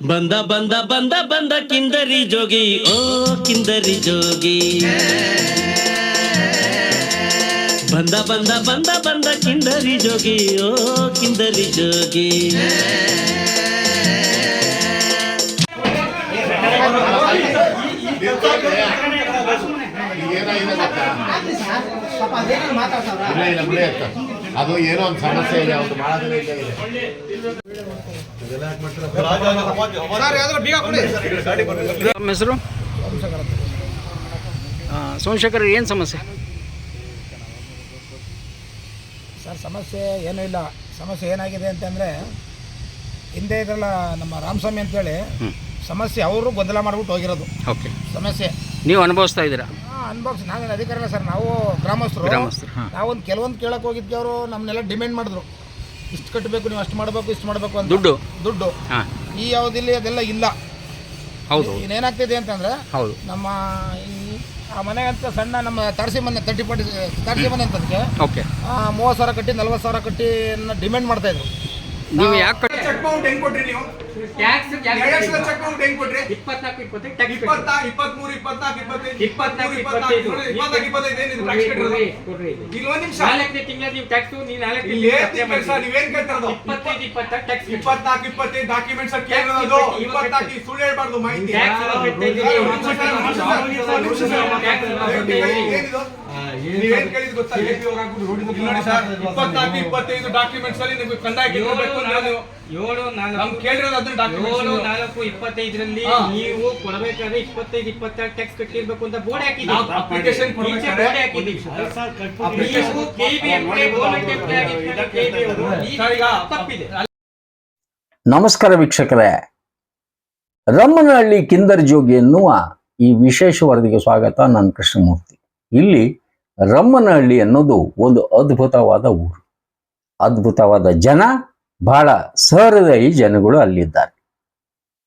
ಬಂದ ಬಂದ ಬಂದ ಬಂದ ಕಿಂದರಿ ಜೋಗಿ, ಓ ಕಿಂದರಿ ಜೋಗಿ. ಬಂದ ಬಂದ ಬಂದ ಬಂದ ಕಿಂದರಿ ಜೋಗಿ, ಓ ಕಿಂದರಿ ಜೋಗಿ. ಅದು ಏನೋ ಒಂದು ಸಮಸ್ಯೆ ಇದೆ ಅವ್ರು ನಮ್ಮ ಹೆಸರು? ಸೋಮಶೇಖರ್ ಏನು ಸಮಸ್ಯೆ? ಸರ್ ಸಮಸ್ಯೆ ಏನೂ ಇಲ್ಲ. ಸಮಸ್ಯೆ ಏನಾಗಿದೆ ಅಂತಂದರೆ ಹಿಂದೆ ಇದ್ರಲ್ಲ ನಮ್ಮ ರಾಮಸ್ವಾಮಿ ಅಂತೇಳಿ ಸಮಸ್ಯೆ ಅವರು ಗೊಂದಲ ಮಾಡ್ಬಿಟ್ಟು ಹೋಗಿರೋದು. ಓಕೆ. ಸಮಸ್ಯೆ. ನೀವು ಅನುಭವಿಸ್ತಾ ಇದ್ದೀರಾ? ಅನ್ಬಾಕ್ಸ್ ನಾವೇನು ಅಧಿಕಾರ ಇಲ್ಲ ಸರ್ ನಾವು ಗ್ರಾಮಸ್ಥರು. ಗ್ರಾಮಸ್ಥರು. ನಾವೊಂದು ಕೆಲವೊಂದು ಕೇಳಕ್ಕೆ ಹೋಗಿದ್ದೆ ಅವರು ನಮ್ಮನ್ನೆಲ್ಲ ಡಿಮ್ಯಾಂಡ್ ಮಾಡಿದ್ರು. ಇಷ್ಟು ಕಟ್ಟಬೇಕು ನೀವು ಅಷ್ಟು ಮಾಡಬೇಕು ಇಷ್ಟು ಮಾಡಬೇಕು ಅಂತ. ದುಡ್ಡು? ದುಡ್ಡು. ಹಾಂ. ಈ ಯಾವುದಿಲ್ಲ ಅದೆಲ್ಲ ಇಲ್ಲ. ಹೌದು. ಇನ್ನೇನಾಗ್ತಿದೆ ಅಂತಂದ್ರೆ ಹೌದು. ನಮ್ಮ ಈ ಆ ಮನೆ ಅಂತ ಸಣ್ಣ ನಮ್ಮ ತಾರಸಿ ಮನೆ ತರ್ಟಿ ಪಟ್ಟಿ ತಾರಸಿ ಮನೆ ಅಂತದಕ್ಕೆ ಓಕೆ. ಮೂವತ್ತು ಸಾವಿರ ಕಟ್ಟಿ ನಲ್ವತ್ತು ಸಾವಿರ ಕಟ್ಟಿ ಡಿಮ್ಯಾಂಡ್ ಮಾಡ್ತಾ ಇದ್ರು. ನೀವು ಯಾಕೆ ಚೆಕ್ ಬೌಂಡ್ ಹೆಂಗೆ ಕೊಟ್ರಿ ನೀವು? ಎರಡು ಲಕ್ಷದ ಚೆಕ್ ಬೌಂಡ್ ಹೆಂಗ್ ಕೊಟ್ರಿ? ಇಪ್ಪತ್ನಾಲ್ಕು ಇಪ್ಪತ್ತೈದು ಇಪ್ಪತ್ತ ಇಪ್ಪತ್ಮೂರು ಇಪ್ಪತ್ನಾಲ್ಕು ಇಪ್ಪತ್ತೈದು ಇಪ್ಪತ್ನಾಲ್ಕು ಇಪ್ಪತ್ತೈದು. ಇಪ್ಪತ್ನಾಲ್ಕು ಇಪ್ಪತ್ತೈದು ಏನಿದೆ ಟ್ಯಾಕ್ಸ್ ಕಟ್ಟಿರೋದು? ಇಲ್ಲಿ ಒಂದ್ ನಿಮಿಷ. ನಾಲ್ಕನೇ ತಿಂಗಳ ನೀವು ಟ್ಯಾಕ್ಸ್ ನೀವು ನಾಲ್ಕು ಇಲ್ಲಿ ಏನ್ ಕೆಲಸ ನೀವೇನ್ ಕೇಳ್ತಿರೋದು ಇಪ್ಪತ್ತೈದು ಇಪ್ಪತ್ತಾರು ಟ್ಯಾಕ್ಸ್ ಇಪ್ಪತ್ನಾಲ್ಕು ಇಪ್ಪತ್ತೈದು ಡಾಕ್ಯುಮೆಂಟ್ಸ್ ಕೇಳಿರೋದು ಇಪ್ಪತ್ನಾಲ್ಕು ಸುಳ್ಳು ಹೇಳ್ಬಾರ್ದು ಮಾಹಿತಿ. ಟ್ಯಾಕ್ಸ್ ನಿಮಿಷ ಸರ್, ಇಲ್ಲಿ ನೋಡಿ ಇಪ್ಪತ್ನಾಲ್ಕು ಇಪ್ಪತ್ತೈದು ಡಾಕ್ಯುಮೆಂಟ್ಸ್ ಅಲ್ಲಿ ನಿಮಗೆ ಕಂದಾಯ ಬೇಕು ನಾಲ್ಕು ಕೇಳಿರೋದು ಅದನ್ನ ಏಳು ಡಾಕ್ಯುಮೆಂಟ್ಸ್ ನಾಲ್ಕು ಇಪ್ಪತ್ತೈದರಲ್ಲಿ ಹಾ. ನೀವು ಕೊಡಬೇಕಾದ್ರೆ ಇಪ್ಪತ್ತೈದು ಇಪ್ಪತ್ತೆರಡು ಟ್ಯಾಕ್ಸ್ ಕಟ್ಟಿರ್ಬೇಕು ಅಂತ ಬೋರ್ಡ್ ನಾವು ಹಾಕಿದ್ದೀವಿ. application ಈಚೆ ಕೊಡ್ಬೇಕಾದ್ರೆ ಬೋರ್ಡ್ ಹಾಕಿದ್ದೀವಿ ನೀವು KBA ಎಂಪ್ಲಾಯ್ ಗೌರ್ಮೆಂಟ್ ಎಂಪ್ಲಾಯ್ ಆಗಿದ್ದಾಗ KBA ಅವರು ಸರ್, ಈಗ ತಪ್ಪಿದೆ. ನಮಸ್ಕಾರ ವೀಕ್ಷಕರೇ. ರಮ್ಮನಹಳ್ಳಿ ಕಿಂದರ್ ಜೋಗಿ ಎನ್ನುವ ಈ ವಿಶೇಷ ವರದಿಗೆ ಸ್ವಾಗತ. ನಾನು ಕೃಷ್ಣಮೂರ್ತಿ. ಇಲ್ಲಿ ರಮ್ಮನಹಳ್ಳಿ ಅನ್ನೋದು ಒಂದು ಅದ್ಭುತವಾದ ಊರು. ಅದ್ಭುತವಾದ ಜನ, ಬಹಳ ಸಹೃದಯಿ ಜನಗಳು ಅಲ್ಲಿದ್ದಾರೆ.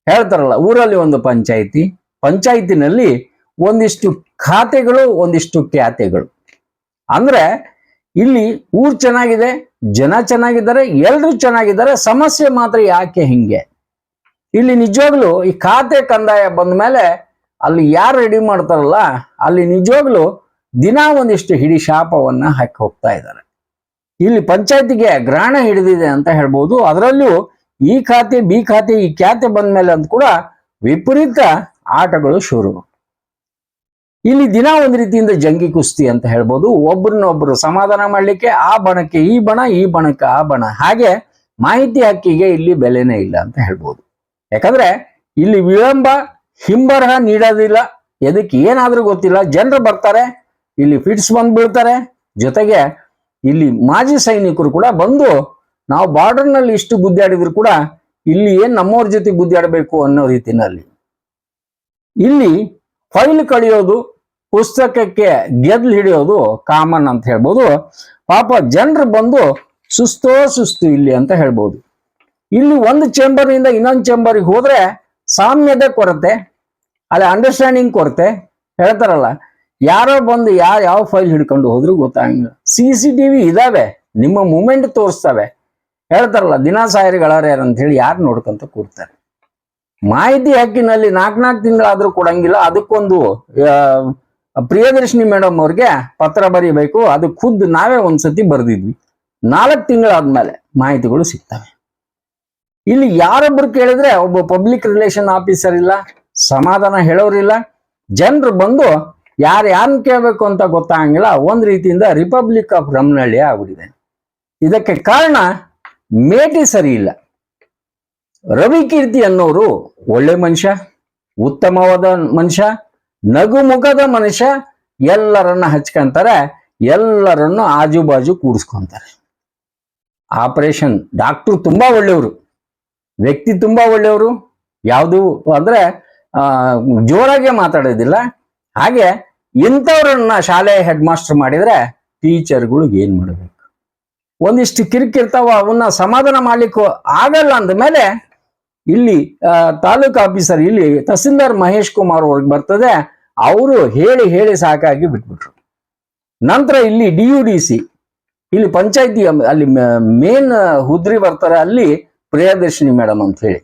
ಹೇಳ್ತಾರಲ್ಲ, ಊರಲ್ಲಿ ಒಂದು ಪಂಚಾಯಿತಿ. ಪಂಚಾಯಿತಿನಲ್ಲಿ ಒಂದಿಷ್ಟು ಖಾತೆಗಳು, ಒಂದಿಷ್ಟು ಖ್ಯಾತೆಗಳು ಅಂದ್ರೆ ಇಲ್ಲಿ ಊರು ಚೆನ್ನಾಗಿದೆ, ಜನ ಚೆನ್ನಾಗಿದ್ದಾರೆ ಎಲ್ಲರೂ ಚೆನ್ನಾಗಿದ್ದಾರೆ, ಸಮಸ್ಯೆ ಮಾತ್ರ ಯಾಕೆ ಹಿಂಗೆ? ಇಲ್ಲಿ ನಿಜವಾಗ್ಲು ಈ ಖಾತೆ ಕಂದಾಯ ಬಂದ ಮೇಲೆ ಅಲ್ಲಿ ಯಾರು ರೆಡಿ ಮಾಡ್ತಾರಲ್ಲ, ಅಲ್ಲಿ ನಿಜವಾಗ್ಲು ದಿನ ಒಂದಿಷ್ಟು ಹಿಡಿ ಶಾಪವನ್ನ ಹಾಕಿ ಹೋಗ್ತಾ ಇದ್ದಾರೆ. ಇಲ್ಲಿ ಪಂಚಾಯತಿಗೆ ಗ್ರಹಣ ಹಿಡಿದಿದೆ ಅಂತ ಹೇಳ್ಬೋದು. ಅದರಲ್ಲೂ ಈ ಖಾತೆ, ಬಿ ಖಾತೆ, ಈ ಖ್ಯಾತೆ ಬಂದ ಮೇಲೆ ಅಂತ ಕೂಡ ವಿಪರೀತ ಆಟಗಳು ಶುರು. ಇಲ್ಲಿ ದಿನ ಒಂದ್ ರೀತಿಯಿಂದ ಜಂಗಿ ಕುಸ್ತಿ ಅಂತ ಹೇಳ್ಬೋದು. ಒಬ್ರನ್ನೊಬ್ರು ಸಮಾಧಾನ ಮಾಡ್ಲಿಕ್ಕೆ ಆ ಬಣಕ್ಕೆ ಈ ಬಣ, ಈ ಬಣಕ್ಕೆ ಆ ಬಣ. ಹಾಗೆ ಮಾಹಿತಿ ಹಕ್ಕಿಗೆ ಇಲ್ಲಿ ಬೆಲೆನೇ ಇಲ್ಲ ಅಂತ ಹೇಳ್ಬೋದು. ಯಾಕಂದ್ರೆ ಇಲ್ಲಿ ವಿಳಂಬ, ಹಿಂಬರಹ ನೀಡೋದಿಲ್ಲ. ಎದಕ್ಕೆ ಏನಾದ್ರೂ ಗೊತ್ತಿಲ್ಲ. ಜನರು ಬರ್ತಾರೆ ಇಲ್ಲಿ ಫಿಟ್ಸ್ ಬಂದು ಬೀಳ್ತಾರೆ ಜೊತೆಗೆ ಇಲ್ಲಿ ಮಾಜಿ ಸೈನಿಕರು ಕೂಡ ಬಂದು ನಾವು ಬಾರ್ಡರ್ನಲ್ಲಿ ಇಷ್ಟು ಗುದ್ದಾಡಿದ್ರು ಕೂಡ ಇಲ್ಲಿ ಏನ್ ನಮ್ಮವ್ರ ಜೊತೆ ಗುದ್ದಾಡಬೇಕು ಅನ್ನೋ ರೀತಿನಲ್ಲಿ. ಇಲ್ಲಿ ಫೈಲ್ ಕಳಿಯೋದು, ಪುಸ್ತಕಕ್ಕೆ ಗೆದ್ಲು ಹಿಡಿಯೋದು ಕಾಮನ್ ಅಂತ ಹೇಳ್ಬೋದು. ಪಾಪ ಜನರು ಬಂದು ಸುಸ್ತೋ ಸುಸ್ತು ಇಲ್ಲಿ ಅಂತ ಹೇಳ್ಬೋದು. ಇಲ್ಲಿ ಒಂದು ಚೇಂಬರ್ನಿಂದ ಇನ್ನೊಂದು ಚೇಂಬರ್ಗೆ ಹೋದ್ರೆ ಸಾಮ್ಯದ ಕೊರತೆ, ಅಲ್ಲಿ ಅಂಡರ್ಸ್ಟ್ಯಾಂಡಿಂಗ್ ಕೊರತೆ, ಹೇಳ್ತಾರಲ್ಲ ಯಾರೋ ಬಂದು ಯಾರು ಯಾವ ಫೈಲ್ ಹಿಡ್ಕೊಂಡು ಹೋದ್ರು ಗೊತ್ತಾಗಿಲ್ಲ. ಸಿ ಸಿ ಟಿ ವಿ ಇದಾವೆ, ನಿಮ್ಮ ಮೂಮೆಂಟ್ ತೋರಿಸ್ತವೆ. ಹೇಳ್ತಾರಲ್ಲ, ದಿನ ಸಾಯರಿಗಳಾರ್ಯಾರ ಅಂತ ಹೇಳಿ ಯಾರು ನೋಡ್ಕೊಂತ ಕೂರ್ತಾರೆ. ಮಾಹಿತಿ ಹಕ್ಕಿನಲ್ಲಿ ನಾಲ್ಕು ನಾಲ್ಕು ತಿಂಗಳಾದ್ರೂ ಕೊಡಂಗಿಲ್ಲ, ಅದಕ್ಕೊಂದು ಪ್ರಿಯದರ್ಶಿನಿ ಮೇಡಮ್ ಅವ್ರಿಗೆ ಪತ್ರ ಬರೀಬೇಕು, ಅದು ಖುದ್ದು ನಾವೇ ಒಂದ್ಸತಿ ಬರೆದಿದ್ವಿ. ನಾಲ್ಕು ತಿಂಗಳಾದ್ಮೇಲೆ ಮಾಹಿತಿಗಳು ಸಿಗ್ತವೆ. ಇಲ್ಲಿ ಯಾರೊಬ್ರು ಕೇಳಿದ್ರೆ ಒಬ್ಬ ಪಬ್ಲಿಕ್ ರಿಲೇಷನ್ ಆಫೀಸರ್ ಇಲ್ಲ, ಸಮಾಧಾನ ಹೇಳೋರಿಲ್ಲ, ಜನರು ಬಂದು ಯಾರು ಯಾರನ್ನ ಕೇಳಬೇಕು ಅಂತ ಗೊತ್ತಾಗಂಗಿಲ್ಲ, ಒಂದು ರೀತಿಯಿಂದ ರಿಪಬ್ಲಿಕ್ ಆಫ್ ರಮ್ನಳ್ಳಿ ಆಗ್ಬಿಟ್ಟಿದೆ. ಇದಕ್ಕೆ ಕಾರಣ ಮೇಟಿ ಸರಿ ಇಲ್ಲ. ರವಿಕೀರ್ತಿ ಅನ್ನೋರು ಒಳ್ಳೆ ಮನುಷ್ಯ, ಉತ್ತಮವಾದ ಮನುಷ್ಯ, ನಗುಮುಖದ ಮನುಷ್ಯ, ಎಲ್ಲರನ್ನ ಹಚ್ಕೊಂತಾರೆ, ಎಲ್ಲರನ್ನು ಆಜು ಬಾಜು ಕೂಡಿಸ್ಕೊಂತಾರೆ. ಆಪರೇಷನ್ ಡಾಕ್ಟ್ರು ತುಂಬಾ ಒಳ್ಳೆಯವರು, ವ್ಯಕ್ತಿ ತುಂಬಾ ಒಳ್ಳೆಯವರು, ಯಾವುದು ಅಂದ್ರೆ ಜೋರಾಗೆ ಮಾತಾಡೋದಿಲ್ಲ. ಹಾಗೆ ಇಂಥವ್ರನ್ನ ಶಾಲೆ ಹೆಡ್ ಮಾಸ್ಟರ್ ಮಾಡಿದ್ರೆ ಟೀಚರ್ಗಳು ಏನ್ ಮಾಡಬೇಕು? ಒಂದಿಷ್ಟು ಕಿರಿಕಿರ್ತಾವ ಅವನ್ನ ಸಮಾಧಾನ ಮಾಡ್ಲಿಕ್ಕೂ ಆಗಲ್ಲ ಅಂದಮೇಲೆ ಇಲ್ಲಿ ತಾಲೂಕು ಆಫೀಸರ್ ಇಲ್ಲಿ ತಹಸೀಲ್ದಾರ್ ಮಹೇಶ್ ಕುಮಾರ್ ಅವ್ರಿಗೆ ಬರ್ತದೆ, ಅವರು ಹೇಳಿ ಹೇಳಿ ಸಾಕಾಗಿ ಬಿಟ್ಬಿಟ್ರು. ನಂತರ ಇಲ್ಲಿ ಡಿ ಯು ಡಿ ಸಿ, ಇಲ್ಲಿ ಪಂಚಾಯತಿ ಅಲ್ಲಿ ಮೇನ್ ಹುದ್ರಿ ಬರ್ತಾರೆ ಅಲ್ಲಿ ಪ್ರಿಯದರ್ಶಿನಿ ಮೇಡಮ್ ಅಂತ ಹೇಳಿ.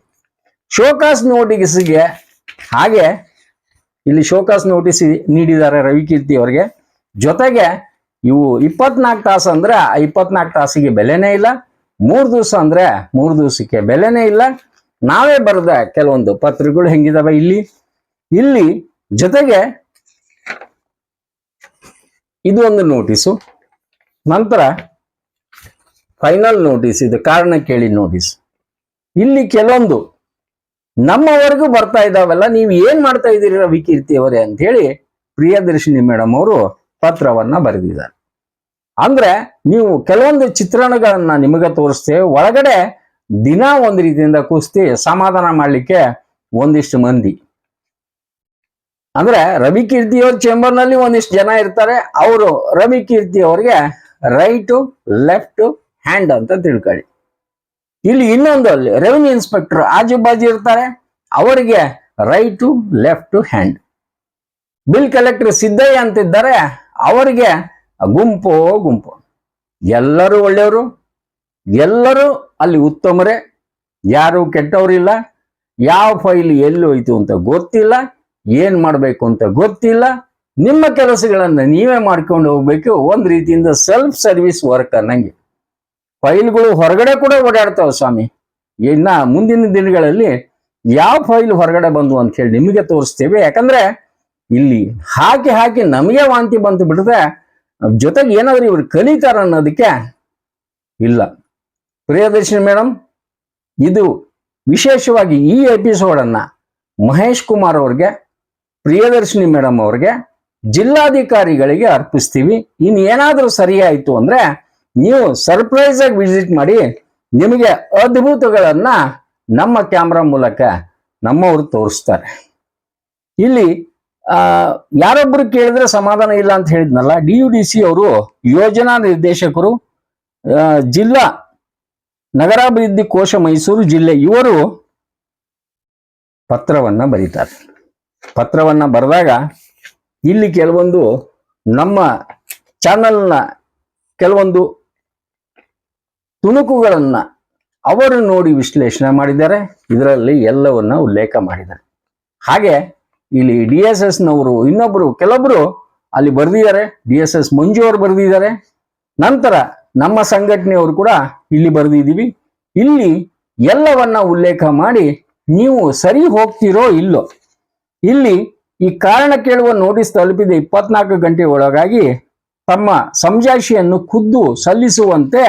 ಶೋಕಾಸ್ ನೋಟಿಸ್ಗೆ ಹಾಗೆ ಇಲ್ಲಿ ಶೋಕಾಸ್ ನೋಟಿಸ್ ನೀಡಿದ್ದಾರೆ ರವಿಕೀರ್ತಿ ಅವರಿಗೆ. ಜೊತೆಗೆ ಇವು ಇಪ್ಪತ್ನಾಲ್ಕು ತಾಸು ಅಂದ್ರೆ ಆ ಇಪ್ಪತ್ನಾಲ್ಕು ತಾಸಿಗೆ ಬೆಲೆನೇ ಇಲ್ಲ. ಮೂರು ದಿವಸ ಅಂದ್ರೆ ಮೂರು ದಿವಸಕ್ಕೆ ಬೆಲೆನೇ ಇಲ್ಲ. ನಾವೇ ಬರೆದ ಕೆಲವೊಂದು ಪತ್ರಗಳು ಹೆಂಗಿದಾವೆ ಇಲ್ಲಿ. ಇಲ್ಲಿ ಜೊತೆಗೆ ಇದು ಒಂದು ನೋಟಿಸು ನಂತರ ಫೈನಲ್ ನೋಟಿಸ್ ಇದು ಕಾರಣ ಕೇಳಿ ನೋಟಿಸ್ ಇಲ್ಲಿ ಕೆಲವೊಂದು ನಮ್ಮವರೆಗೂ ಬರ್ತಾ ಇದಾವೆಲ್ಲ ನೀವು ಏನ್ ಮಾಡ್ತಾ ಇದ್ದೀರಿ ರವಿ ಕೀರ್ತಿ ಅವರೇ ಅಂತ ಹೇಳಿ ಪ್ರಿಯದರ್ಶಿನಿ ಮೇಡಮ್ ಅವರು ಪತ್ರವನ್ನ ಬರೆದಿದ್ದಾರೆ. ಅಂದ್ರೆ ನೀವು ಕೆಲವೊಂದು ಚಿತ್ರಣಗಳನ್ನ ನಿಮಗೆ ತೋರಿಸ್ತೇವೆ ಒಳಗಡೆ ದಿನ ಒಂದು ರೀತಿಯಿಂದ ಕುಸ್ತಿ ಸಮಾಧಾನ ಮಾಡಲಿಕ್ಕೆ ಒಂದಿಷ್ಟು ಮಂದಿ. ಅಂದ್ರೆ ರವಿ ಕೀರ್ತಿಯವ್ರ ಚೇಂಬರ್ನಲ್ಲಿ ಒಂದಿಷ್ಟು ಜನ ಇರ್ತಾರೆ, ಅವರು ರವಿ ಕೀರ್ತಿ ಅವ್ರಿಗೆ ರೈಟು, ಲೆಫ್ಟ್, ಹ್ಯಾಂಡ್ ಅಂತ ತಿಳ್ಕೊಳ್ಳಿ. ಇಲ್ಲಿ ಇನ್ನೊಂದು ಅಲ್ಲಿ ರೆವಿನ್ಯೂ ಇನ್ಸ್ಪೆಕ್ಟರ್ ಆಜು ಬಾಜು ಇರ್ತಾರೆ. ಅವರಿಗೆ right left hand bill collector Siddaiah ಅಂತಿದ್ದಾರೆ. ಅವರಿಗೆ ಗುಂಪು ಗುಂಪು. ಎಲ್ಲರೂ ಒಳ್ಳೆಯವರು. ಎಲ್ಲರೂ ಅಲ್ಲಿ ಉತ್ತಮರೇ. ಯಾರು ಕೆಟ್ಟವರಿಲ್ಲ ಯಾವ ಫೈಲ್ ಎಲ್ಲಿ ಹೋಯ್ತು ಅಂತ ಗೊತ್ತಿಲ್ಲ. ಏನ್ ಮಾಡಬೇಕು ಅಂತ ಗೊತ್ತಿಲ್ಲ. ನಿಮ್ಮ ಕೆಲಸಗಳನ್ನ ನೀವೇ ಮಾಡ್ಕೊಂಡು ಹೋಗ್ಬೇಕು. ಒಂದು ರೀತಿಯಿಂದ ಸೆಲ್ಫ್ ಸರ್ವಿಸ್ ವರ್ಕ್ ಅನ್ನಂಗೆ ಫೈಲ್ಗಳು ಹೊರಗಡೆ ಕೂಡ ಓಡಾಡ್ತಾವ ಸ್ವಾಮಿ. ಇನ್ನ ಮುಂದಿನ ದಿನಗಳಲ್ಲಿ ಯಾವ ಫೈಲ್ ಹೊರಗಡೆ ಬಂದು ಅಂತ ಹೇಳಿ ನಿಮಗೆ ತೋರಿಸ್ತೇವೆ. ಯಾಕಂದ್ರೆ ಇಲ್ಲಿ ಹಾಕಿ ಹಾಕಿ ನಮಗೆ ವಾಂತಿ ಬಂತು ಬಿಡದೆ ಜೊತೆಗೆ ಏನಾದ್ರೂ ಇವ್ರು ಕಲಿತಾರ ಅನ್ನೋದಕ್ಕೆ ಇಲ್ಲ. ಪ್ರಿಯದರ್ಶಿನಿ ಮೇಡಮ್ ಇದು ವಿಶೇಷವಾಗಿ ಈ ಎಪಿಸೋಡ್ ಅನ್ನ ಮಹೇಶ್ ಕುಮಾರ್ ಅವ್ರಿಗೆ, ಪ್ರಿಯದರ್ಶಿನಿ ಮೇಡಮ್ ಅವ್ರಿಗೆ, ಜಿಲ್ಲಾಧಿಕಾರಿಗಳಿಗೆ ಅರ್ಪಿಸ್ತೀವಿ. ಇನ್ನು ಏನಾದರೂ ಸರಿಯಾಯಿತು ಅಂದ್ರೆ ನೀವು ಸರ್ಪ್ರೈಸ್ ಆಗಿ ವಿಸಿಟ್ ಮಾಡಿ ನಿಮಗೆ ಅದ್ಭುತಗಳನ್ನ ನಮ್ಮ ಕ್ಯಾಮ್ರಾ ಮೂಲಕ ನಮ್ಮವರು ತೋರಿಸ್ತಾರೆ. ಇಲ್ಲಿ ಯಾರೊಬ್ರು ಕೇಳಿದ್ರೆ ಸಮಾಧಾನ ಇಲ್ಲ ಅಂತ ಹೇಳಿದ್ನಲ್ಲ ಡಿ ಯು ಡಿ ಸಿ ಅವರು ಯೋಜನಾ ನಿರ್ದೇಶಕರು ಜಿಲ್ಲಾ ನಗರಾಭಿವೃದ್ಧಿ ಕೋಶ ಮೈಸೂರು ಜಿಲ್ಲೆ, ಇವರು ಪತ್ರವನ್ನ ಬರೀತಾರೆ. ಪತ್ರವನ್ನ ಬರೆದಾಗ ಇಲ್ಲಿ ಕೆಲವೊಂದು ನಮ್ಮ ಚಾನಲ್ನ ಕೆಲವೊಂದು ತುಣುಕುಗಳನ್ನ ಅವರು ನೋಡಿ ವಿಶ್ಲೇಷಣೆ ಮಾಡಿದ್ದಾರೆ. ಇದರಲ್ಲಿ ಎಲ್ಲವನ್ನ ಉಲ್ಲೇಖ ಮಾಡಿದ್ದಾರೆ. ಹಾಗೆ ಇಲ್ಲಿ ಡಿ ಎಸ್ ಎಸ್ ನವರು ಇನ್ನೊಬ್ರು, ಕೆಲವೊಬ್ರು ಅಲ್ಲಿ ಬರೆದಿದ್ದಾರೆ. ಡಿ ಎಸ್ ಎಸ್ ಮಂಜು ಅವರು ಬರೆದಿದ್ದಾರೆ. ನಂತರ ನಮ್ಮ ಸಂಘಟನೆಯವರು ಕೂಡ ಇಲ್ಲಿ ಬರೆದಿದ್ದೀವಿ. ಇಲ್ಲಿ ಎಲ್ಲವನ್ನ ಉಲ್ಲೇಖ ಮಾಡಿ ನೀವು ಸರಿ ಹೋಗ್ತಿರೋ ಇಲ್ಲೋ. ಇಲ್ಲಿ ಈ ಕಾರಣ ಕೇಳುವ ನೋಟಿಸ್ ತಲುಪಿದ ಇಪ್ಪತ್ನಾಲ್ಕು ಗಂಟೆ ಒಳಗಾಗಿ ತಮ್ಮ ಸಮಜಾಯಿಷಿಯನ್ನು ಖುದ್ದು ಸಲ್ಲಿಸುವಂತೆ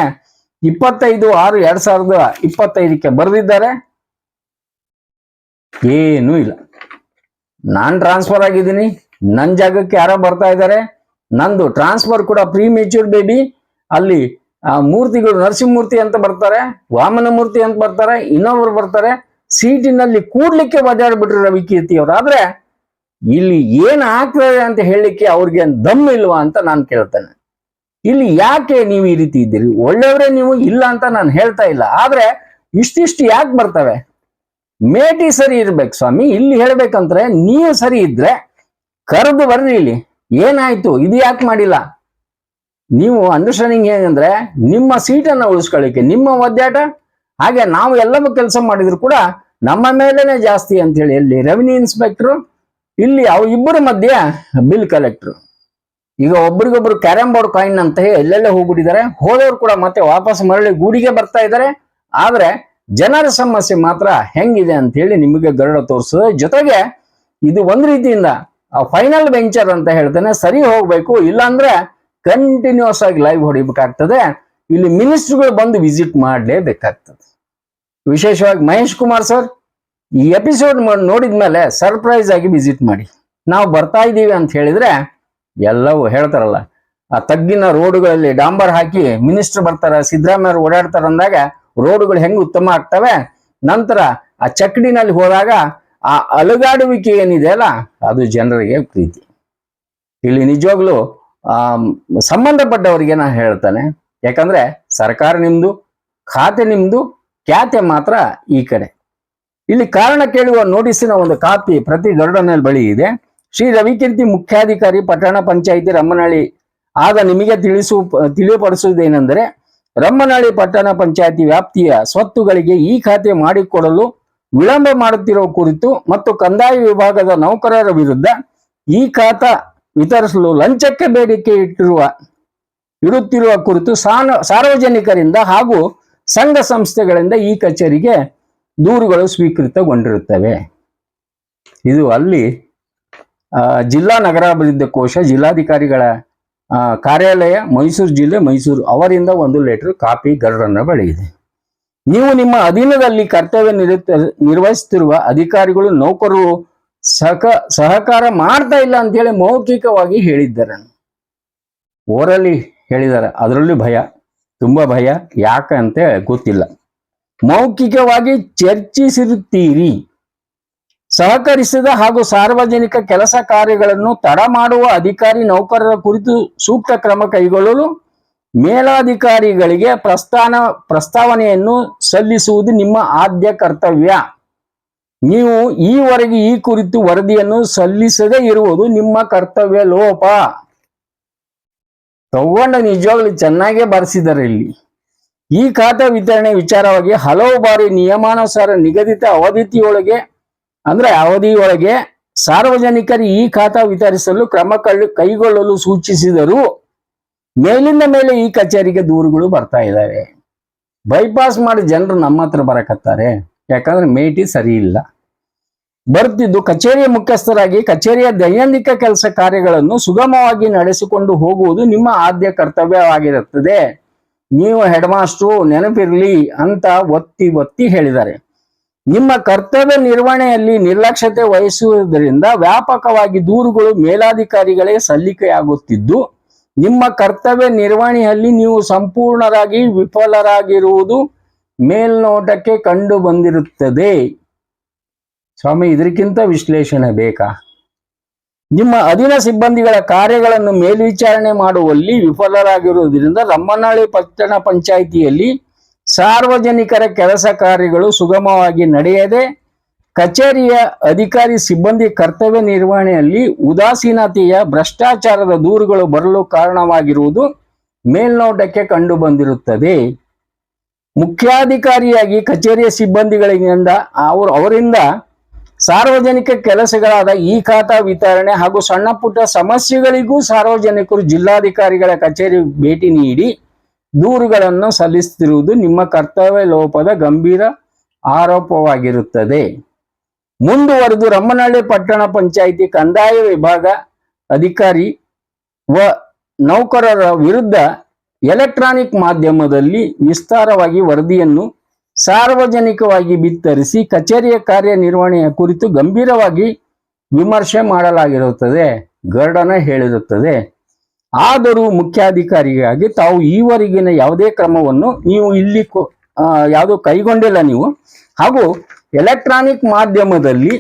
ಇಪ್ಪತ್ತೈದು ಆರು ಎರಡ್ ಸಾವಿರದ ಇಪ್ಪತ್ತೈದಕ್ಕೆ ಬರೆದಿದ್ದಾರೆ? ಏನೂ ಇಲ್ಲ. ನಾನ್ ಟ್ರಾನ್ಸ್ಫರ್ ಆಗಿದ್ದೀನಿ. ನನ್ನ ಜಾಗಕ್ಕೆ ಯಾರೋ ಬರ್ತಾ ಇದ್ದಾರೆ. ನಂದು ಟ್ರಾನ್ಸ್ಫರ್ ಕೂಡ ಪ್ರೀ ಮೆಚ್ಯೂರ್ ಬೇಬಿ ಅಲ್ಲಿ, ಆ, ಮೂರ್ತಿಗಳು ನರಸಿಂಹಮೂರ್ತಿ ಅಂತ ಬರ್ತಾರೆ ವಾಮನ ಮೂರ್ತಿ ಅಂತ ಬರ್ತಾರೆ, ಇನ್ನೊಬ್ರು ಬರ್ತಾರೆ. ಸೀಟಿನಲ್ಲಿ ಕೂಡ್ಲಿಕ್ಕೆ ಒದ್ದಾಡ್ಬಿಟ್ರು ರವಿ ಕೀರ್ತಿ ಅವ್ರು. ಆದ್ರೆ, ಇಲ್ಲಿ ಏನ್ ಆಗ್ತದೆ ಅಂತ ಹೇಳಲಿಕ್ಕೆ ಅವ್ರಿಗೆ ದಮ್ ಇಲ್ವಾ ಅಂತ ನಾನು ಕೇಳ್ತೇನೆ. ಇಲ್ಲಿ ಯಾಕೆ ನೀವು ಈ ರೀತಿ ಇದ್ದೀರಿ? ಒಳ್ಳೆಯವರೇ ನೀವು ಇಲ್ಲ ಅಂತ ನಾನು ಹೇಳ್ತಾ ಇಲ್ಲ. ಆದ್ರೆ ಇಷ್ಟಿಷ್ಟು ಯಾಕೆ ಬರ್ತವೆ? ಮೇಟಿ ಸರಿ ಇರ್ಬೇಕು ಸ್ವಾಮಿ. ಇಲ್ಲಿ ಹೇಳ್ಬೇಕಂದ್ರೆ ನೀವು ಸರಿ ಇದ್ರೆ ಕರೆದು ಬರ್ರಿ ಇಲ್ಲಿ. ಏನಾಯ್ತು? ಇದು ಯಾಕೆ ಮಾಡಿಲ್ಲ? ನೀವು ಅಂಡರ್ಸ್ಟ್ಯಾಂಡಿಂಗ್ ಹೇಗಂದ್ರೆ ನಿಮ್ಮ ಸೀಟನ್ನ ಉಳಿಸ್ಕೊಳ್ಳಿಕ್ಕೆ, ನಿಮ್ಮ ಒದ್ದಾಟ, ಹಾಗೆ ನಾವು ಎಲ್ಲವೂ ಕೆಲಸ ಮಾಡಿದ್ರು ಕೂಡ ನಮ್ಮ ಮೇಲೇನೆ ಜಾಸ್ತಿ ಅಂತ ಹೇಳಿ ಇಲ್ಲಿ ರೆವಿನ್ಯೂ ಇನ್ಸ್ಪೆಕ್ಟ್ರು ಇಲ್ಲಿ ಅವು ಇಬ್ಬರ ಮಧ್ಯೆ ಬಿಲ್ ಕಲೆಕ್ಟರ್ ಈಗ ಒಬ್ರಿಗೊಬ್ರು ಕ್ಯಾರಂ ಬೋರ್ಡ್ ಕಾಯಿನ್ ಅಂತ ಹೇಳಿ ಎಲ್ಲೆಲ್ಲ ಹೋಗ್ಬಿಟ್ಟಿದ್ದಾರೆ. ಹೋದವ್ರು ಕೂಡ ಮತ್ತೆ ವಾಪಸ್ ಮರಳಿ ಗೂಡಿಗೆ ಬರ್ತಾ ಇದ್ದಾರೆ. ಆದ್ರೆ ಜನರ ಸಮಸ್ಯೆ ಮಾತ್ರ ಹೆಂಗಿದೆ ಅಂತ ಹೇಳಿ ನಿಮಗೆ ಗರುಡ ತೋರಿಸೋದು ಜೊತೆಗೆ ಇದು ಒಂದ್ ರೀತಿಯಿಂದ ಫೈನಲ್ ವೆಂಚರ್ ಅಂತ ಹೇಳ್ತೇನೆ. ಸರಿ ಹೋಗ್ಬೇಕು. ಇಲ್ಲಾಂದ್ರೆ ಕಂಟಿನ್ಯೂಸ್ ಆಗಿ ಲೈವ್ ಹೊಡಿಬೇಕಾಗ್ತದೆ. ಇಲ್ಲಿ ಮಿನಿಸ್ಟ್ರುಗಳು ಬಂದು ವಿಸಿಟ್ ಮಾಡಲೇಬೇಕಾಗ್ತದೆ. ವಿಶೇಷವಾಗಿ ಮಹೇಶ್ ಕುಮಾರ್ ಸರ್ ಈ ಎಪಿಸೋಡ್ ನೋಡಿದ್ಮೇಲೆ ಸರ್ಪ್ರೈಸ್ ಆಗಿ ವಿಸಿಟ್ ಮಾಡಿ. ನಾವು ಬರ್ತಾ ಇದ್ದೀವಿ ಅಂತ ಹೇಳಿದ್ರೆ ಎಲ್ಲವೂ ಹೇಳ್ತಾರಲ್ಲ. ಆ ತಗ್ಗಿನ ರೋಡುಗಳಲ್ಲಿ ಡಾಂಬರ್ ಹಾಕಿ ಮಿನಿಸ್ಟರ್ ಬರ್ತಾರ ಸಿದ್ದರಾಮಯ್ಯ ಓಡಾಡ್ತಾರ ಅಂದಾಗ ರೋಡುಗಳು ಹೆಂಗ್ ಉತ್ತಮ ಆಗ್ತವೆ? ನಂತರ ಆ ಚಕ್ಕಡಿನಲ್ಲಿ ಹೋದಾಗ ಆ ಅಲುಗಾಡುವಿಕೆ ಏನಿದೆ ಅಲ್ಲ, ಅದು ಜನರಿಗೆ ಪ್ರೀತಿ. ಇಲ್ಲಿ ನಿಜವಾಗ್ಲು, ಆ, ಸಂಬಂಧಪಟ್ಟವರಿಗೆ ನಾನು ಹೇಳ್ತಾನೆ. ಯಾಕಂದ್ರೆ ಸರ್ಕಾರ ನಿಮ್ದು, ಖಾತೆ ನಿಮ್ದು, ಖ್ಯಾತೆ ಮಾತ್ರ ಈ ಕಡೆ. ಇಲ್ಲಿ ಕಾರಣ ಕೇಳುವ ನೋಟಿಸಿನ ಒಂದು ಕಾಪಿ ಪ್ರತಿ ಗರುಡನಲ್ಲಿ ಬಳಿ ಇದೆ. ಶ್ರೀ ರವಿಕೀರ್ತಿ ಮುಖ್ಯಾಧಿಕಾರಿ ಪಟ್ಟಣ ಪಂಚಾಯಿತಿ ರಮ್ಮನಹಳ್ಳಿ ಆಗ ನಿಮಗೆ ತಿಳಿಸು, ತಿಳಿಯಪಡಿಸುವುದೇನೆಂದರೆ ರಮ್ಮನಹಳ್ಳಿ ಪಟ್ಟಣ ಪಂಚಾಯಿತಿ ವ್ಯಾಪ್ತಿಯ ಸ್ವತ್ತುಗಳಿಗೆ ಈ ಖಾತೆ ಮಾಡಿಕೊಡಲು ವಿಳಂಬ ಮಾಡುತ್ತಿರುವ ಕುರಿತು ಮತ್ತು ಕಂದಾಯ ವಿಭಾಗದ ನೌಕರರ ವಿರುದ್ಧ ಈ ಖಾತಾ ವಿತರಿಸಲು ಲಂಚಕ್ಕೆ ಬೇಡಿಕೆ ಇಟ್ಟಿರುವ ಇಡುತ್ತಿರುವ ಕುರಿತು ಸಾನ, ಸಾರ್ವಜನಿಕರಿಂದ ಹಾಗೂ ಸಂಘ ಸಂಸ್ಥೆಗಳಿಂದ ಈ ಕಚೇರಿಗೆ ದೂರುಗಳು ಸ್ವೀಕೃತಗೊಂಡಿರುತ್ತವೆ. ಇದು ಅಲ್ಲಿ ಜಿಲ್ಲಾ ನಗರಾಭಿವೃದ್ಧಿ ಕೋಶ ಜಿಲ್ಲಾಧಿಕಾರಿಗಳ ಕಾರ್ಯಾಲಯ ಮೈಸೂರು ಜಿಲ್ಲೆ ಮೈಸೂರು ಅವರಿಂದ ಒಂದು ಲೆಟರ್ ಕಾಪಿ ಗರಡನ್ನು ಬಳಿ ಇದೆ ನೀವು ನಿಮ್ಮ ಅಧೀನದಲ್ಲಿ ಕರ್ತವ್ಯ ನಿರ್ವಹಿಸುತ್ತಿರುವ ಅಧಿಕಾರಿಗಳು, ನೌಕರರು ಸಹ ಸಹಕಾರ ಮಾಡ್ತಾ ಇಲ್ಲ ಅಂತೇಳಿ ಮೌಖಿಕವಾಗಿ ಹೇಳಿದ್ದಾರೆ. ಓರಲ್ಲಿ ಹೇಳಿದ್ದಾರೆ. ಅದರಲ್ಲಿ ಭಯ, ತುಂಬಾ ಭಯ. ಯಾಕಂತ ಗೊತ್ತಿಲ್ಲ. ಮೌಖಿಕವಾಗಿ ಚರ್ಚಿಸಿರುತ್ತೀರಿ. ಸಹಕರಿಸಿದ ಹಾಗೂ ಸಾರ್ವಜನಿಕ ಕೆಲಸ ಕಾರ್ಯಗಳನ್ನು ತಡ ಮಾಡುವ ಅಧಿಕಾರಿ ನೌಕರರ ಕುರಿತು ಸೂಕ್ತ ಕ್ರಮ ಕೈಗೊಳ್ಳಲು ಮೇಲಾಧಿಕಾರಿಗಳಿಗೆ ಪ್ರಸ್ಥಾನ ಪ್ರಸ್ತಾವನೆಯನ್ನು ಸಲ್ಲಿಸುವುದು ನಿಮ್ಮ ಆದ್ಯ ಕರ್ತವ್ಯ. ನೀವು ಈವರೆಗೆ ಈ ಕುರಿತು ವರದಿಯನ್ನು ಸಲ್ಲಿಸದೇ ಇರುವುದು ನಿಮ್ಮ ಕರ್ತವ್ಯ ಲೋಪ. ತಗೊಂಡ ನಿಜವಾಗ್ಲು ಚೆನ್ನಾಗೇ ಬರೆಸಿದ್ದಾರೆ ಇಲ್ಲಿ. ಈ ಖಾತೆ ವಿತರಣೆ ವಿಚಾರವಾಗಿ ಹಲವು ಬಾರಿ ನಿಯಮಾನುಸಾರ ನಿಗದಿತ ಅವಧಿಯೊಳಗೆ ಅಂದ್ರೆ ಅವಧಿಯೊಳಗೆ ಸಾರ್ವಜನಿಕರು ಈ ಖಾತಾ ವಿತರಿಸಲು ಕ್ರಮ ಕೈಗೊಳ್ಳಲು ಸೂಚಿಸಿದರು ಮೇಲಿಂದ ಮೇಲೆ ಈ ಕಚೇರಿಗೆ ದೂರುಗಳು ಬರ್ತಾ ಇದ್ದಾವೆ ಬೈಪಾಸ್ ಮಾಡಿ ಜನರು ನಮ್ಮ ಹತ್ರ ಬರಕತ್ತಾರೆ. ಯಾಕಂದ್ರೆ ಮೇಟಿ ಸರಿ ಇಲ್ಲ. ಬರ್ತಿದ್ದು ಕಚೇರಿಯ ಮುಖ್ಯಸ್ಥರಾಗಿ ಕಚೇರಿಯ ದೈನಂದಿಕ ಕೆಲಸ ಕಾರ್ಯಗಳನ್ನು ಸುಗಮವಾಗಿ ನಡೆಸಿಕೊಂಡು ಹೋಗುವುದು ನಿಮ್ಮ ಆದ್ಯ ಕರ್ತವ್ಯವಾಗಿರುತ್ತದೆ. ನೀವು ಹೆಡ್ ಮಾಸ್ಟ್ರು ನೆನಪಿರ್ಲಿ ಅಂತ ಒತ್ತಿ ಒತ್ತಿ ಹೇಳಿದ್ದಾರೆ. ನಿಮ್ಮ ಕರ್ತವ್ಯ ನಿರ್ವಹಣೆಯಲ್ಲಿ ನಿರ್ಲಕ್ಷ್ಯತೆ ವಹಿಸುವುದರಿಂದ ವ್ಯಾಪಕವಾಗಿ ದೂರುಗಳು ಮೇಲಾಧಿಕಾರಿಗಳಿಗೆ ಸಲ್ಲಿಕೆಯಾಗುತ್ತಿದ್ದು, ನಿಮ್ಮ ಕರ್ತವ್ಯ ನಿರ್ವಹಣೆಯಲ್ಲಿ ನೀವು ಸಂಪೂರ್ಣರಾಗಿ ವಿಫಲರಾಗಿರುವುದು ಮೇಲ್ನೋಟಕ್ಕೆ ಕಂಡು ಬಂದಿರುತ್ತದೆ ಸ್ವಾಮಿ, ಇದಕ್ಕಿಂತ ವಿಶ್ಲೇಷಣೆ ಬೇಕಾ? ನಿಮ್ಮ ಅಧೀನ ಸಿಬ್ಬಂದಿಗಳ ಕಾರ್ಯಗಳನ್ನು ಮೇಲ್ವಿಚಾರಣೆ ಮಾಡುವಲ್ಲಿ ವಿಫಲರಾಗಿರುವುದರಿಂದ ರಮ್ಮನಹಳ್ಳಿ ಪಟ್ಟಣ ಪಂಚಾಯಿತಿಯಲ್ಲಿ ಸಾರ್ವಜನಿಕರ ಕೆಲಸ ಕಾರ್ಯಗಳು ಸುಗಮವಾಗಿ ನಡೆಯದೆ ಕಚೇರಿಯ ಅಧಿಕಾರಿ ಸಿಬ್ಬಂದಿ ಕರ್ತವ್ಯ ನಿರ್ವಹಣೆಯಲ್ಲಿ ಉದಾಸೀನತೆಯ ಭ್ರಷ್ಟಾಚಾರದ ದೂರುಗಳು ಬರಲು ಕಾರಣವಾಗಿರುವುದು ಮೇಲ್ನೋಟಕ್ಕೆ ಕಂಡುಬಂದಿರುತ್ತದೆ ಮುಖ್ಯಾಧಿಕಾರಿಯಾಗಿ ಕಚೇರಿಯ ಸಿಬ್ಬಂದಿಗಳಿಂದ ಅವರು ಅವರಿಂದ ಸಾರ್ವಜನಿಕ ಕೆಲಸಗಳಾದ ಈ ಖಾತಾ ವಿತರಣೆ ಹಾಗೂ ಸಣ್ಣ ಪುಟ್ಟ ಸಮಸ್ಯೆಗಳಿಗೂ ಸಾರ್ವಜನಿಕರು ಜಿಲ್ಲಾಧಿಕಾರಿಗಳ ಕಚೇರಿ ಭೇಟಿ ನೀಡಿ ದೂರುಗಳನ್ನು ಸಲ್ಲಿಸುತ್ತಿರುವುದು ನಿಮ್ಮ ಕರ್ತವ್ಯ ಲೋಪದ ಗಂಭೀರ ಆರೋಪವಾಗಿರುತ್ತದೆ. ಮುಂದುವರೆದು ರಮ್ಮನಹಳ್ಳಿ ಪಟ್ಟಣ ಪಂಚಾಯಿತಿ ಕಂದಾಯ ವಿಭಾಗ ಅಧಿಕಾರಿ ವ ನೌಕರರ ವಿರುದ್ಧ ಎಲೆಕ್ಟ್ರಾನಿಕ್ ಮಾಧ್ಯಮದಲ್ಲಿ ವಿಸ್ತಾರವಾಗಿ ವರದಿಯನ್ನು ಸಾರ್ವಜನಿಕವಾಗಿ ಬಿತ್ತರಿಸಿ ಕಚೇರಿಯ ಕಾರ್ಯನಿರ್ವಹಣೆಯ ಕುರಿತು ಗಂಭೀರವಾಗಿ ವಿಮರ್ಶೆ ಮಾಡಲಾಗಿರುತ್ತದೆ, ಗರ್ಡನ ಹೇಳಿರುತ್ತದೆ. ಆದರೂ ಮುಖ್ಯಾಧಿಕಾರಿಯಾಗಿ ತಾವು ಈವರೆಗಿನ ಯಾವುದೇ ಕ್ರಮವನ್ನು ನೀವು ಇಲ್ಲಿ ಯಾವುದು ಕೈಗೊಂಡಿಲ್ಲ ನೀವು. ಹಾಗೂ ಎಲೆಕ್ಟ್ರಾನಿಕ್ ಮಾಧ್ಯಮದಲ್ಲಿ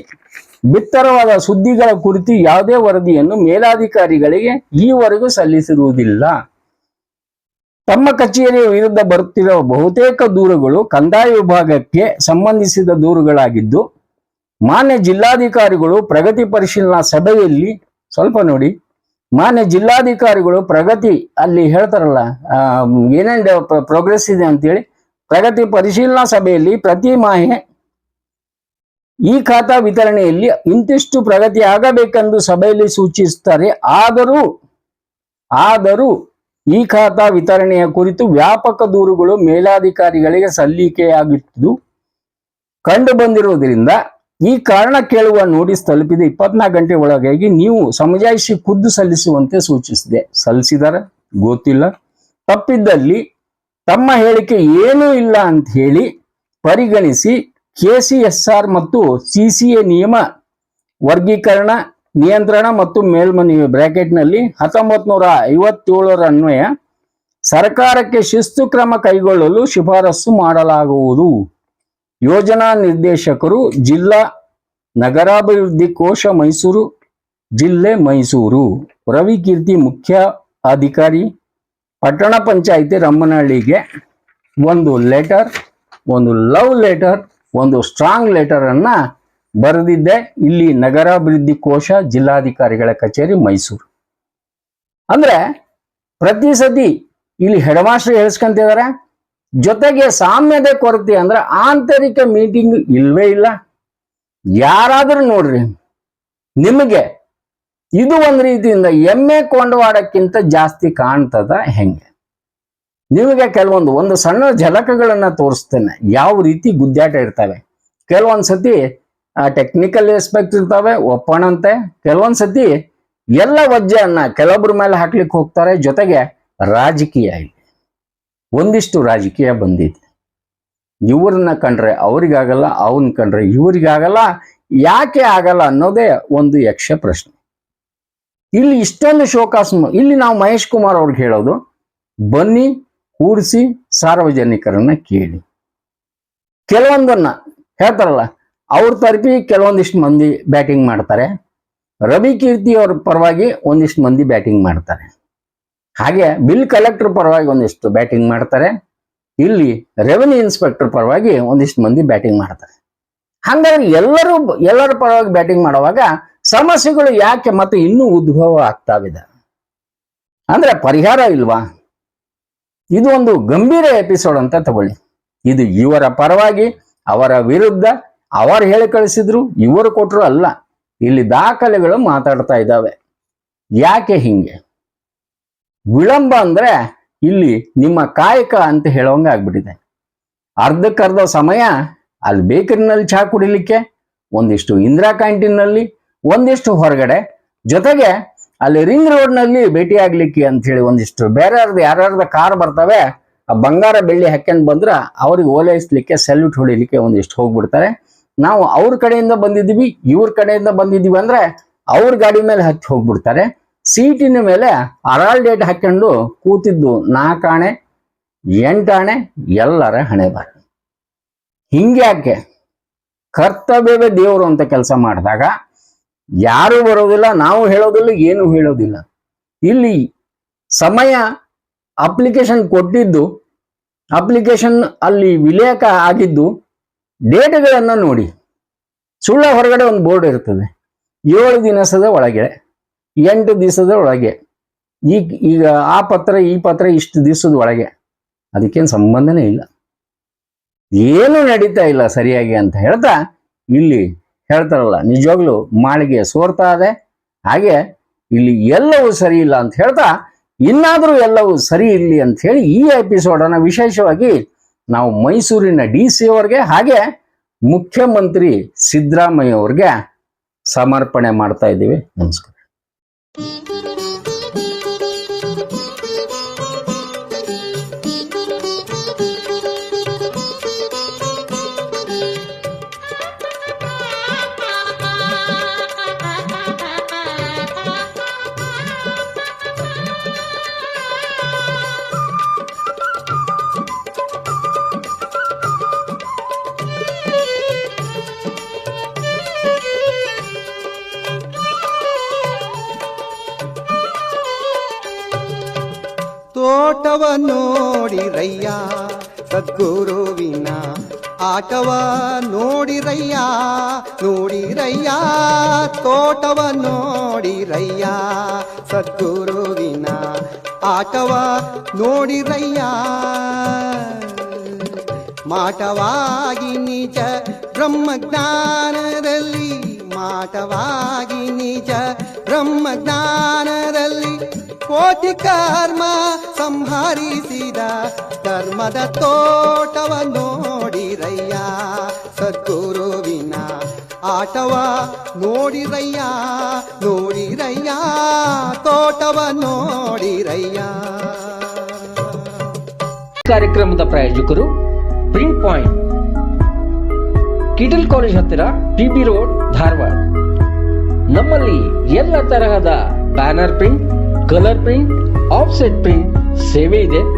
ಬಿತ್ತರವಾದ ಸುದ್ದಿಗಳ ಕುರಿತು ಯಾವುದೇ ವರದಿಯನ್ನು ಮೇಲಾಧಿಕಾರಿಗಳಿಗೆ ಈವರೆಗೂ ಸಲ್ಲಿಸಿರುವುದಿಲ್ಲ. ತಮ್ಮ ಕಚೇರಿಯ ವಿರುದ್ಧ ಬರುತ್ತಿರುವ ಬಹುತೇಕ ದೂರುಗಳು ಕಂದಾಯ ವಿಭಾಗಕ್ಕೆ ಸಂಬಂಧಿಸಿದ ದೂರುಗಳಾಗಿದ್ದು, ಮಾನ್ಯ ಜಿಲ್ಲಾಧಿಕಾರಿಗಳು ಪ್ರಗತಿ ಪರಿಶೀಲನಾ ಸಭೆಯಲ್ಲಿ, ಸ್ವಲ್ಪ ನೋಡಿ ಮಾನ್ಯ ಜಿಲ್ಲಾಧಿಕಾರಿಗಳು ಪ್ರಗತಿ ಅಲ್ಲಿ ಹೇಳ್ತಾರಲ್ಲ ಏನೇನ್ ಪ್ರೋಗ್ರೆಸ್ ಇದೆ ಅಂತೇಳಿ, ಪ್ರಗತಿ ಪರಿಶೀಲನಾ ಸಭೆಯಲ್ಲಿ ಪ್ರತಿ ಮಾಹೆ ಈ ಖಾತಾ ವಿತರಣೆಯಲ್ಲಿ ಇಂತಿಷ್ಟು ಪ್ರಗತಿ ಆಗಬೇಕೆಂದು ಸಭೆಯಲ್ಲಿ ಸೂಚಿಸುತ್ತಾರೆ ಆದರೂ ಆದರೂ ಈ ಖಾತಾ ವಿತರಣೆಯ ಕುರಿತು ವ್ಯಾಪಕ ದೂರುಗಳು ಮೇಲಾಧಿಕಾರಿಗಳಿಗೆ ಸಲ್ಲಿಕೆಯಾಗಿದ್ದು ಕಂಡು ಬಂದಿರುವುದರಿಂದ ಈ ಕಾರಣ ಕೇಳುವ ನೋಟಿಸ್ ತಲುಪಿದೆ. ಇಪ್ಪತ್ನಾಲ್ಕು ಗಂಟೆ ಒಳಗಾಗಿ ನೀವು ಸಮಜಾಯಿಷಿ ಖುದ್ದು ಸಲ್ಲಿಸುವಂತೆ ಸೂಚಿಸಿದೆ. ಸಲ್ಲಿಸಿದಾರ? ಗೊತ್ತಿಲ್ಲ. ತಪ್ಪಿದ್ದಲ್ಲಿ ತಮ್ಮ ಹೇಳಿಕೆ ಏನೂ ಇಲ್ಲ ಅಂತ ಹೇಳಿ ಪರಿಗಣಿಸಿ ಕೆ ಸಿ ಎಸ್ ಆರ್ ಮತ್ತು ಸಿ ಸಿ ಎ ನಿಯಮ ವರ್ಗೀಕರಣ, ನಿಯಂತ್ರಣ ಮತ್ತು ಮೇಲ್ಮನಿ ಬ್ರಾಕೆಟ್ನಲ್ಲಿ ಹತ್ತೊಂಬತ್ ನೂರ ಐವತ್ತೇಳರ ಅನ್ವಯ ಸರ್ಕಾರಕ್ಕೆ ಶಿಸ್ತು ಕ್ರಮ ಕೈಗೊಳ್ಳಲು ಶಿಫಾರಸು ಮಾಡಲಾಗುವುದು. ಯೋಜನಾ ನಿರ್ದೇಶಕರು ಜಿಲ್ಲಾ ನಗರಾಭಿವೃದ್ಧಿ ಕೋಶ ಮೈಸೂರು, ಜಿಲ್ಲೆ ಮೈಸೂರು. ರವಿಕೀರ್ತಿ ಮುಖ್ಯ ಅಧಿಕಾರಿ, ಪಟ್ಟಣ ಪಂಚಾಯಿತಿ ರಮ್ಮನಹಳ್ಳಿಗೆ ಒಂದು ಲೆಟರ್, ಒಂದು ಲವ್ ಲೆಟರ್, ಒಂದು ಸ್ಟ್ರಾಂಗ್ ಲೆಟರ್ ಅನ್ನ ಬರೆದಿದ್ದೆ. ಇಲ್ಲಿ ನಗರಾಭಿವೃದ್ಧಿ ಕೋಶ ಜಿಲ್ಲಾಧಿಕಾರಿಗಳ ಕಚೇರಿ ಮೈಸೂರು. ಅಂದ್ರೆ ಪ್ರತಿ ಸತಿ ಇಲ್ಲಿ ಹೆಡ್ಮಾಸ್ಟರ್ ಹೇಳ್ಸ್ಕೊಂತಿದ್ದಾರೆ ಜೊತೆಗೆ ಸಾಮ್ಯದ ಕೊರತೆ ಅಂದ್ರೆ ಆಂತರಿಕ ಮೀಟಿಂಗ್ ಇಲ್ವೇ ಇಲ್ಲ. ಯಾರಾದ್ರೂ ನೋಡ್ರಿ, ನಿಮಗೆ ಇದು ಒಂದು ರೀತಿಯಿಂದ ಎಮ್ಮೆ ಕೊಂಡವಾಡಕ್ಕಿಂತ ಜಾಸ್ತಿ ಕಾಣ್ತದ ಹೆಂಗೆ? ನಿಮಗೆ ಕೆಲವೊಂದು, ಒಂದು ಸಣ್ಣ ಝಲಕಗಳನ್ನ ತೋರಿಸ್ತೇನೆ. ಯಾವ ರೀತಿ ಗುದ್ದಾಟ ಇರ್ತವೆ? ಕೆಲವೊಂದ್ಸತಿ ಟೆಕ್ನಿಕಲ್ ಎಸ್ಪೆಕ್ಟ್ ಇರ್ತವೆ, ಒಪ್ಪಣಂತೆ. ಕೆಲವೊಂದ್ಸತಿ, ಎಲ್ಲ ವಜ್ಜೆಯನ್ನ ಕೆಲವೊಬ್ಬರ ಮೇಲೆ ಹಾಕ್ಲಿಕ್ಕೆ ಹೋಗ್ತಾರೆ, ಜೊತೆಗೆ ರಾಜಕೀಯ ಒಂದಿಷ್ಟು ರಾಜಕೀಯ ಬಂದಿದೆ. ಇವ್ರನ್ನ ಕಂಡ್ರೆ ಅವ್ರಿಗಾಗಲ್ಲ, ಅವನ್ ಕಂಡ್ರೆ ಇವ್ರಿಗಾಗಲ್ಲ, ಯಾಕೆ ಆಗಲ್ಲ ಅನ್ನೋದೇ ಒಂದು ಯಕ್ಷ ಪ್ರಶ್ನೆ. ಇಲ್ಲಿ ಇಷ್ಟೊಂದು ಶೋಕಾಸ್ಮ ಇಲ್ಲಿ ನಾವು ಮಹೇಶ್ ಕುಮಾರ್ ಅವ್ರಿಗೆ ಹೇಳೋದು, ಬನ್ನಿ ಕೂಡಿಸಿ ಸಾರ್ವಜನಿಕರನ್ನ ಕೇಳಿ. ಕೆಲವೊಂದನ್ನ ಹೇಳ್ತಾರಲ್ಲ, ಅವ್ರ ತರಪಿ ಕೆಲವೊಂದಿಷ್ಟು ಮಂದಿ ಬ್ಯಾಟಿಂಗ್ ಮಾಡ್ತಾರೆ. ರವಿ ಕೀರ್ತಿ ಅವ್ರ ಪರವಾಗಿ ಒಂದಿಷ್ಟು ಮಂದಿ ಬ್ಯಾಟಿಂಗ್ ಮಾಡ್ತಾರೆ. ಹಾಗೆ ಬಿಲ್ ಕಲೆಕ್ಟರ್ ಪರವಾಗಿ ಒಂದಿಷ್ಟು ಬ್ಯಾಟಿಂಗ್ ಮಾಡ್ತಾರೆ. ಇಲ್ಲಿ ರೆವೆನ್ಯೂ ಇನ್ಸ್ಪೆಕ್ಟರ್ ಪರವಾಗಿ ಒಂದಿಷ್ಟು ಮಂದಿ ಬ್ಯಾಟಿಂಗ್ ಮಾಡ್ತಾರೆ. ಹಾಗಾಗಿ ಎಲ್ಲರೂ ಎಲ್ಲರ ಪರವಾಗಿ ಬ್ಯಾಟಿಂಗ್ ಮಾಡುವಾಗ ಸಮಸ್ಯೆಗಳು ಯಾಕೆ ಮತ್ತೆ ಇನ್ನೂ ಉದ್ಭವ ಆಗ್ತಾವಿದೆ? ಅಂದ್ರೆ ಪರಿಹಾರ ಇಲ್ವಾ? ಇದು ಒಂದು ಗಂಭೀರ ಎಪಿಸೋಡ್ ಅಂತ ತಗೊಳ್ಳಿ. ಇದು ಇವರ ಪರವಾಗಿ, ಅವರ ವಿರುದ್ಧ, ಅವರು ಹೇಳಿ ಕಳಿಸಿದ್ರು, ಇವರು ಕೊಟ್ಟರು ಅಲ್ಲ. ಇಲ್ಲಿ ದಾಖಲೆಗಳು ಮಾತಾಡ್ತಾ ಇದ್ದಾವೆ. ಯಾಕೆ ಹಿಂಗೆ? ವಿಳಂಬ ಅಂದ್ರೆ ಇಲ್ಲಿ ನಿಮ್ಮ ಕಾಯಕ ಅಂತ ಹೇಳೋಂಗೆ ಆಗ್ಬಿಟ್ಟಿದೆ. ಅರ್ಧಕ್ಕರ್ಧ ಸಮಯ ಅಲ್ಲಿ ಬೇಕರಿನಲ್ಲಿ ಚಹಾ ಕುಡಿಲಿಕ್ಕೆ, ಒಂದಿಷ್ಟು ಇಂದಿರಾ ಕ್ಯಾಂಟೀನ್ನಲ್ಲಿ, ಒಂದಿಷ್ಟು ಹೊರಗಡೆ, ಜೊತೆಗೆ ಅಲ್ಲಿ ರಿಂಗ್ ರೋಡ್ನಲ್ಲಿ ಭೇಟಿ ಆಗ್ಲಿಕ್ಕೆ ಅಂತ ಹೇಳಿ ಒಂದಿಷ್ಟು ಬೇರೆ ಯಾರ್ಯಾರ್ದ ಕಾರ್ ಬರ್ತವೆ, ಆ ಬಂಗಾರ ಬೆಳ್ಳಿ ಹಾಕ್ಯಂಡ್ ಬಂದ್ರ ಅವ್ರಿಗೆ ಓಲೈಸ್ಲಿಕ್ಕೆ, ಸೆಲ್ಯೂಟ್ ಹೊಡಿಲಿಕ್ಕೆ ಒಂದಿಷ್ಟು ಹೋಗ್ಬಿಡ್ತಾರೆ. ನಾವು ಅವ್ರ ಕಡೆಯಿಂದ ಬಂದಿದ್ದೀವಿ, ಇವ್ರ ಕಡೆಯಿಂದ ಬಂದಿದ್ದೀವಿ ಅಂದ್ರೆ ಅವ್ರ ಗಾಡಿ ಮೇಲೆ ಹತ್ತಿ ಹೋಗ್ಬಿಡ್ತಾರೆ. ಸೀಟಿನ ಮೇಲೆ ಅರಾಲ್ ಡೇಟ್ ಹಾಕೊಂಡು ಕೂತಿದ್ದು ನಾಲ್ಕಾಣೆ ಎಂಟಾಣೆ ಎಲ್ಲರ ಹಣೆ ಬಾರ ಹಿಂಗ್ಯಾಕೆ ಕರ್ತವ್ಯವೇ ದೇವರು ಅಂತ ಕೆಲಸ ಮಾಡಿದಾಗ ಯಾರು ಬರೋದಿಲ್ಲ, ನಾವು ಹೇಳೋದಿಲ್ಲ, ಏನು ಹೇಳೋದಿಲ್ಲ. ಇಲ್ಲಿ ಸಮಯ ಅಪ್ಲಿಕೇಶನ್ ಕೊಟ್ಟಿದ್ದು, ಅಪ್ಲಿಕೇಶನ್ ಅಲ್ಲಿ ವಿಲೇಖ ಆಗಿದ್ದು ಡೇಟ್ಗಳನ್ನು ನೋಡಿ. ಸುಳ್ಳ ಹೊರಗಡೆ ಒಂದು ಬೋರ್ಡ್ ಇರ್ತದೆ, ಏಳು ದಿನಸದ ಒಳಗೆ. ಎಂಟು ದಿವಸದ ಒಳಗೆ. ಈಗ ಈಗ ಆ ಪತ್ರ, ಈ ಪತ್ರ ಇಷ್ಟು ದಿವಸದ ಒಳಗೆ. ಅದಕ್ಕೇನು ಸಂಬಂಧನೇ ಇಲ್ಲ. ಏನು ನಡೀತಾ ಇಲ್ಲ ಸರಿಯಾಗಿ ಅಂತ ಹೇಳ್ತಾ ಇಲ್ಲಿ ಹೇಳ್ತಾರಲ್ಲ, ನಿಜವಾಗ್ಲು ಮಾಳಿಗೆ ಸೋರ್ತಾ ಇದೆ. ಹಾಗೆ ಇಲ್ಲಿ ಎಲ್ಲವೂ ಸರಿ ಇಲ್ಲ ಅಂತ ಹೇಳ್ತಾ ಇನ್ನಾದರೂ ಎಲ್ಲವೂ ಸರಿ ಇಲ್ಲಿ ಅಂತ ಹೇಳಿ ಈ ಎಪಿಸೋಡನ್ನ ವಿಶೇಷವಾಗಿ ನಾವು ಮೈಸೂರಿನ ಡಿ ಸಿ ಅವ್ರಿಗೆ ಹಾಗೆ ಮುಖ್ಯಮಂತ್ರಿ ಸಿದ್ದರಾಮಯ್ಯ ಅವ್ರಿಗೆ ಸಮರ್ಪಣೆ ಮಾಡ್ತಾ ಇದ್ದೀವಿ. ನಮಸ್ಕಾರ. ತೋಟವ ಆಟವ ನೋಡಿರಯ್ಯ ನೋಡಿರಯ್ಯ, ತೋಟವ ನೋಡಿರಯ್ಯ, ಸದ್ಗುರುವಿನ ಆಟವ ನೋಡಿರಯ್ಯ. ಮಾಟವಾಗಿ ನಿಜ ಬ್ರಹ್ಮಜ್ಞಾನದಲ್ಲಿ, ಮಾಟವಾಗಿ ನಿಜ ಬ್ರಹ್ಮಜ್ಞಾನದಲ್ಲಿ ಕೋಟಿ ಕರ್ಮ ಸಂಹರಿಸಿದ, ಧರ್ಮದ ತೋಟವ ನೋಡಿರಯ್ಯ, ಸದ್ಗುರುವಿನ ಆಟವ ನೋಡಿರಯ್ಯ ನೋಡಿರಯ್ಯ, ತೋಟವ ನೋಡಿರಯ್ಯ. ಕಾರ್ಯಕ್ರಮದ ಪ್ರಾಯೋಜಕರು ಪ್ರಿಂಟ್ ಪಾಯಿಂಟ್ ಕಿಟಲ್ ಕಾಲೇಜ್ ಹತ್ತಿರ ಟಿಬಿ ರೋಡ್ ಧಾರವಾಡ. ನಮ್ಮಲ್ಲಿ ಎಲ್ಲ ತರಹದ banner print, colour print, offset print ಸೇವೆ ಇದೆ.